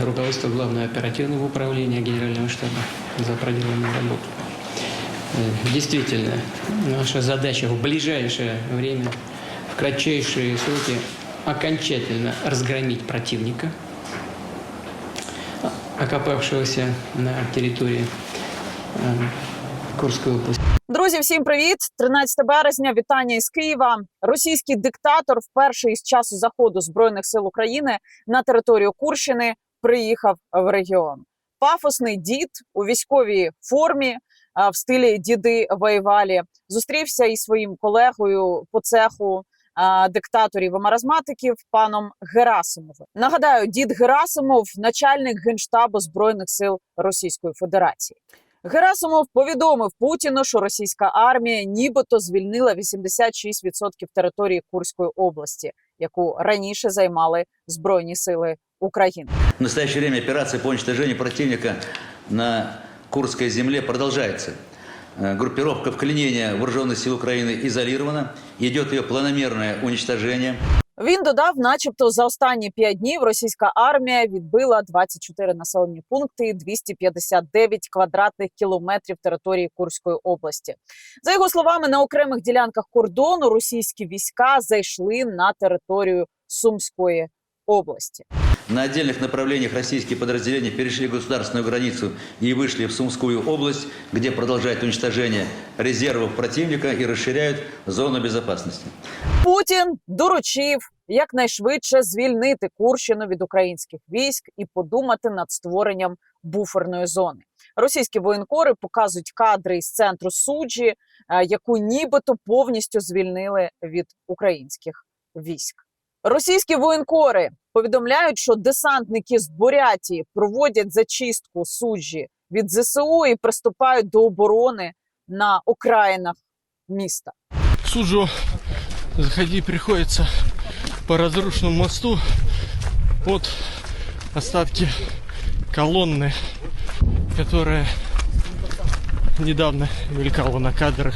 руководство Главного оперативного управления Генерального штаба за проделанную работу. Э, Действительно, наша задача в ближайшее время, в кратчайшие сроки, окончательно разгромить противника, окопавшегося на территории э, Курской области. Друзі, всім привіт! 13 березня. Вітання із Києва. Російський диктатор вперше із часу заходу збройних сил України на територію Курщини приїхав в регіон. Пафосний дід у військовій формі в стилі діди воювалі зустрівся із своїм колегою по цеху диктаторів і маразматиків паном Герасимовим. Нагадаю, дід Герасимов, начальник генштабу збройних сил Російської Федерації. Герасимов повідомив Путіну, що російська армія нібито звільнила 86% території Курської області, яку раніше займали збройні сили України. В настоящее время операция по уничтожению противника на Курской земле продолжается. Э, Группировка вклинения вооруженных сил Украины изолирована. Идет ее планомерное уничтожение. Він додав, начебто, за останні п'ять днів російська армія відбила 24 населені пункти, і 259 квадратних кілометрів території Курської області. За його словами, на окремих ділянках кордону російські війська зайшли на територію Сумської області. На отдельных направлениях российские подразделения перешли государственную границу и вышли в Сумскую область, где продолжают уничтожение резервов противника и расширяют зону безопасности. Путін доручив якнайшвидше звільнити Курщину від українських військ і подумати над створенням буферної зони. Російські воєнкори показують кадри із центру суджі, е, яку нібито повністю звільнили від українських військ. Російські воєнкори повідомляють, що десантники з Бурятії проводять зачистку суджі від ЗСУ і приступають до оборони на окраїнах міста. Суджу заходить приходится по разрушенному мосту от остатки колонны, которая недавно мелькала на кадрах.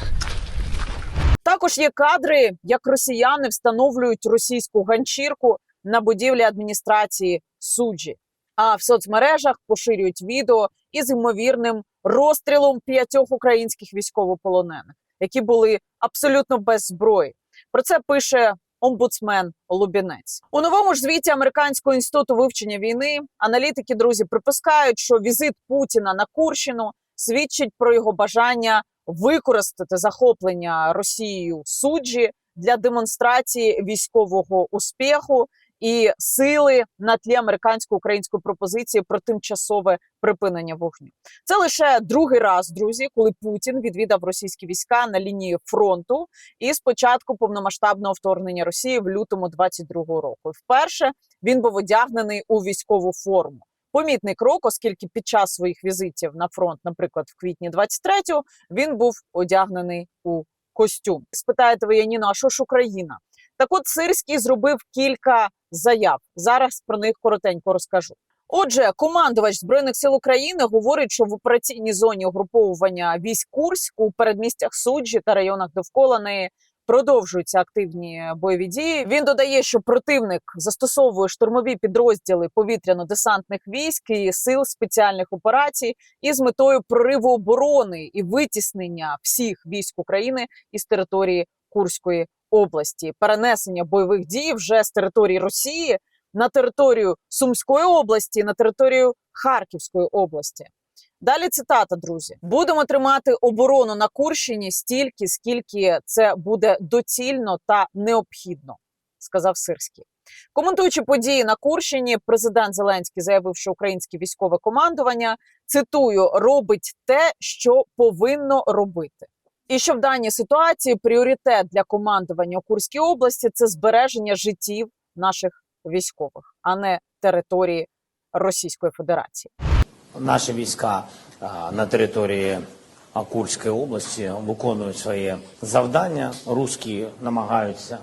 Також є кадри, як росіяни встановлюють російську ганчірку на будівлі адміністрації суджі. А в соцмережах поширюють відео із ймовірним розстрілом п'ятьох українських військовополонених, які були абсолютно без зброї. Про це пише омбудсмен Лубінець. У новому ж звіті Американського інституту вивчення війни аналітики друзі припускають, що візит Путіна на Курщину свідчить про його бажання використати захоплення Росією суджі для демонстрації військового успіху і сили на тлі американсько-української пропозиції про тимчасове припинення вогню. Це лише другий раз, друзі, коли Путін відвідав російські війська на лінії фронту і з початку повномасштабного вторгнення Росії в лютому 22-го року. Вперше він був одягнений у військову форму. Помітний крок, оскільки під час своїх візитів на фронт, наприклад, в квітні 23-го, він був одягнений у костюм. Спитаєте ви, Яніно, а що ж Україна? Так от Сирський зробив кілька заяв. Зараз про них коротенько розкажу. Отже, командувач збройних сил України говорить, що в операційній зоні угруповування військ Курськ у передмістях суджі та районах довкола неї продовжуються активні бойові дії. Він додає, що противник застосовує штурмові підрозділи повітряно-десантних військ і сил спеціальних операцій із метою прориву оборони і витіснення всіх військ України із території Курської області, перенесення бойових дій вже з території Росії на територію Сумської області, на територію Харківської області. Далі цитата, друзі: будемо тримати оборону на Курщині стільки, скільки це буде доцільно та необхідно, сказав Сирський. Коментуючи події на Курщині, президент Зеленський заявив, що українське військове командування цитую робить те, що повинно робити. І що в даній ситуації пріоритет для командування у Курській області це збереження життів наших військових, а не території Російської Федерації. Наші війська на території Курської області виконують своє завдання. Руські намагаються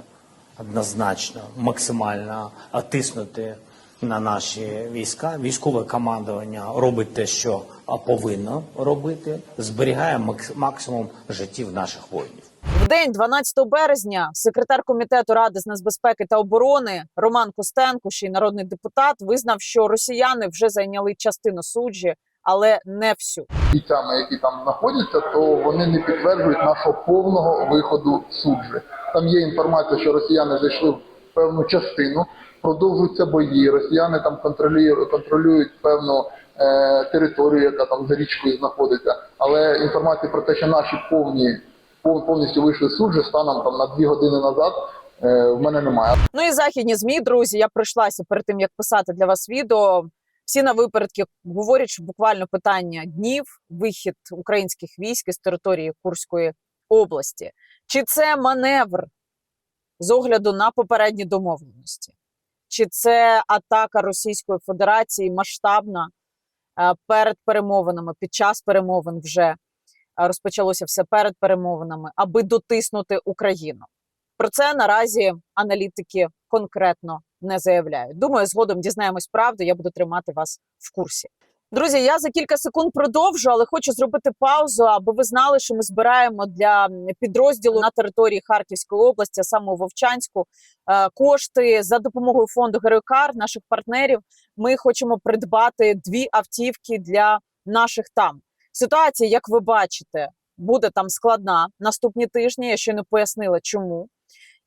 однозначно максимально тиснути на наші війська. Військове командування робить те, що повинно робити, зберігає максимум життів наших воїнів. В День 12 березня секретар комітету ради з нацбезпеки та оборони Роман Костенко, ще й народний депутат, визнав, що росіяни вже зайняли частину суджі, але не всю. бійцями, які там знаходяться, то вони не підтверджують нашого повного виходу суджі. Там є інформація, що росіяни зайшли в певну частину, продовжуються бої. Росіяни там контролюють, контролюють певну е, територію, яка там за річкою знаходиться. Але інформації про те, що наші повні пов- повністю вийшли суджі станом там на дві години назад, е, в мене немає. Ну і західні змі, друзі. Я пройшлася перед тим, як писати для вас відео. Всі на випередки говорять, що буквально питання днів вихід українських військ із території Курської області. Чи це маневр з огляду на попередні домовленості? Чи це атака Російської Федерації масштабна е, перед перемовинами, під час перемовин вже е, розпочалося все перед перемовинами, аби дотиснути Україну? Про це наразі аналітики конкретно не заявляють. Думаю, згодом дізнаємось правду. Я буду тримати вас в курсі. Друзі, я за кілька секунд продовжу, але хочу зробити паузу, аби ви знали, що ми збираємо для підрозділу на території Харківської області, а саме Вовчанську, е, кошти за допомогою фонду Героїкар, наших партнерів. Ми хочемо придбати дві автівки для наших там. Ситуація, як ви бачите, буде там складна наступні тижні. Я ще не пояснила, чому.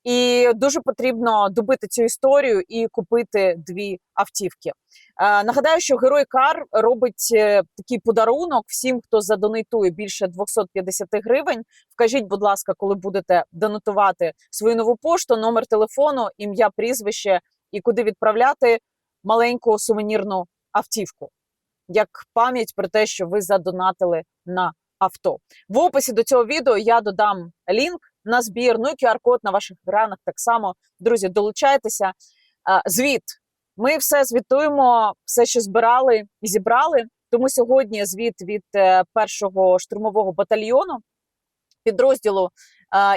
І дуже потрібно добити цю історію і купити дві автівки. Е, нагадаю, що герой Кар робить е, такий подарунок всім, хто задонатує більше 250 гривень. Вкажіть, будь ласка, коли будете донатувати свою нову пошту, номер телефону, ім'я, прізвище і куди відправляти маленьку сувенірну автівку, як пам'ять про те, що ви задонатили на авто. В описі до цього відео я додам лінк на збір. Ну і QR-код на ваших екранах так само. Друзі, долучайтеся. Звіт. Ми все звітуємо, все, що збирали і зібрали. Тому сьогодні звіт від е, першого штурмового батальйону підрозділу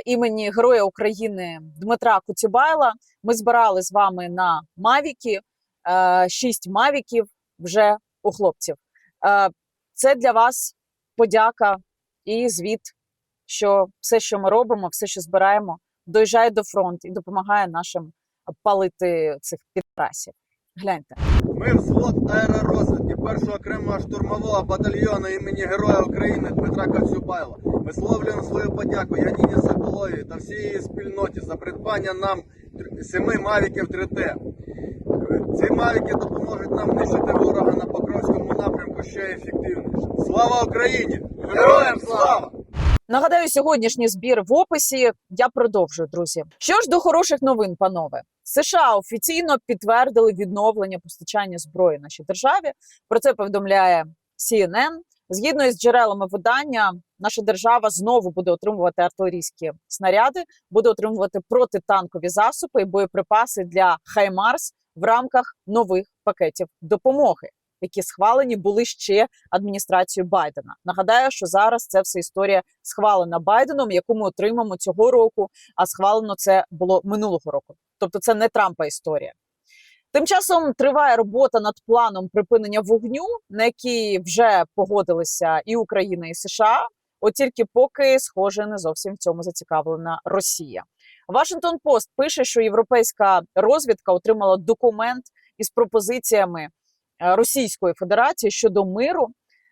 імені Героя України Дмитра Куцюбайла. Ми збирали з вами на Мавіки. Шість мавіків вже у хлопців. Це для вас подяка і звіт, що все, що ми робимо, все, що збираємо, доїжджає до фронту і допомагає нашим палити цих підрасів. Гляньте. Ми взвод аеророзвідки першого окремого штурмового батальйону імені Героя України Дмитра Коцюбайла. Висловлюємо свою подяку Яніні Соколовій та всій її спільноті за придбання нам семи мавіків 3Т. Ці мавіки допоможуть нам нищити ворога на Покровському напрямку ще ефективніше. Слава Україні! Героям слава! Нагадаю, сьогоднішній збір в описі. Я продовжую, друзі. Що ж до хороших новин, панове, США офіційно підтвердили відновлення постачання зброї нашій державі. Про це повідомляє CNN. Згідно із джерелами видання, наша держава знову буде отримувати артилерійські снаряди, буде отримувати протитанкові засоби і боєприпаси для Хаймарс в рамках нових пакетів допомоги, які схвалені були ще адміністрацією Байдена. Нагадаю, що зараз це все історія схвалена Байденом, яку ми отримаємо цього року. А схвалено це було минулого року. Тобто, це не Трампа історія. Тим часом триває робота над планом припинення вогню, на який вже погодилися і Україна, і США. От тільки поки, схоже, не зовсім в цьому зацікавлена Росія. Вашингтон Пост пише, що європейська розвідка отримала документ із пропозиціями Російської Федерації щодо миру.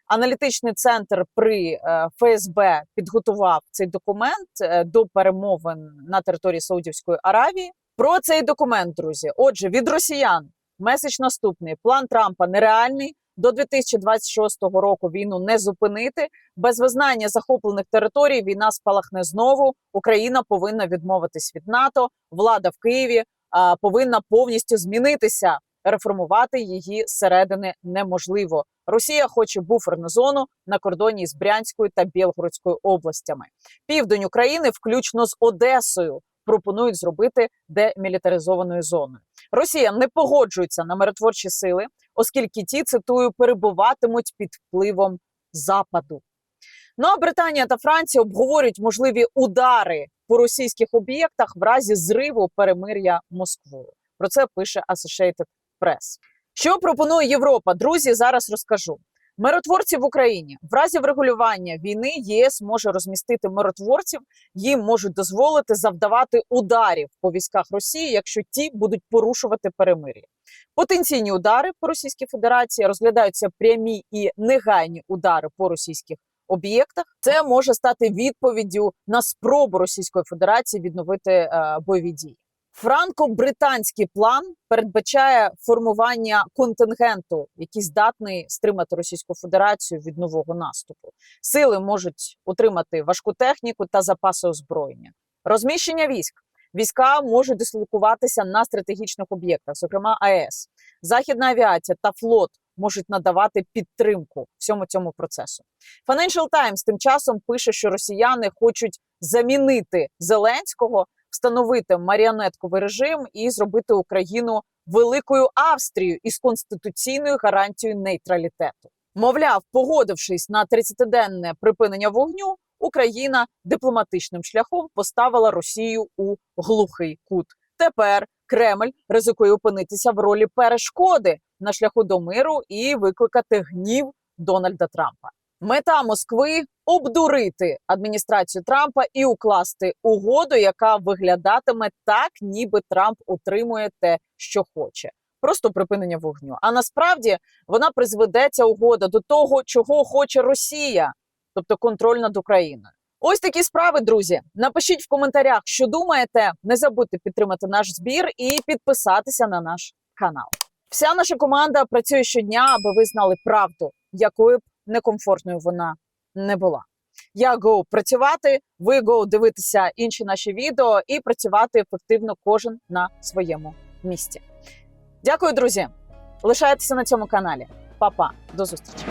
Аналітичний центр при е, ФСБ підготував цей документ е, до перемовин на території Саудівської Аравії. Про цей документ, друзі. Отже, від росіян меседж наступний: план Трампа нереальний. До 2026 року війну не зупинити. Без визнання захоплених територій війна спалахне знову. Україна повинна відмовитись від НАТО. Влада в Києві а, повинна повністю змінитися. Реформувати її зсередини неможливо. Росія хоче буферну зону на кордоні з Брянською та Білгородською областями. Південь України, включно з Одесою, пропонують зробити демілітаризованою зоною. Росія не погоджується на миротворчі сили, оскільки ті цитую перебуватимуть під впливом Западу. Ну а Британія та Франція обговорюють можливі удари по російських об'єктах в разі зриву перемир'я Москвою. Про це пише Associated Press. Що пропонує Європа? Друзі, зараз розкажу. Миротворці в Україні в разі врегулювання війни ЄС може розмістити миротворців, їм можуть дозволити завдавати ударів по військах Росії, якщо ті будуть порушувати перемир'я. Потенційні удари по Російській Федерації розглядаються прямі і негайні удари по російських об'єктах. Це може стати відповіддю на спробу Російської Федерації відновити е, бойові дії. Франко-британський план передбачає формування контингенту, який здатний стримати Російську Федерацію від нового наступу. Сили можуть утримати важку техніку та запаси озброєння. Розміщення військ. Війська можуть дислокуватися на стратегічних об'єктах, зокрема АЕС. Західна авіація та флот можуть надавати підтримку всьому цьому процесу. Financial Times тим часом пише, що росіяни хочуть замінити Зеленського, встановити маріонетковий режим і зробити Україну великою Австрією із конституційною гарантією нейтралітету. Мовляв, погодившись на 30-денне припинення вогню, Україна дипломатичним шляхом поставила Росію у глухий кут. Тепер Кремль ризикує опинитися в ролі перешкоди на шляху до миру і викликати гнів Дональда Трампа. Мета Москви обдурити адміністрацію Трампа і укласти угоду, яка виглядатиме так, ніби Трамп утримує те, що хоче. Просто припинення вогню. А насправді вона призведе ця угода до того, чого хоче Росія, тобто контроль над Україною. Ось такі справи, друзі. Напишіть в коментарях, що думаєте. Не забудьте підтримати наш збір і підписатися на наш канал. Вся наша команда працює щодня, аби ви знали правду, якою б некомфортною вона не була. Я go працювати, ви go дивитися інші наші відео і працювати ефективно кожен на своєму місці. Дякую, друзі. Лишайтеся на цьому каналі. Па-па. до зустрічі.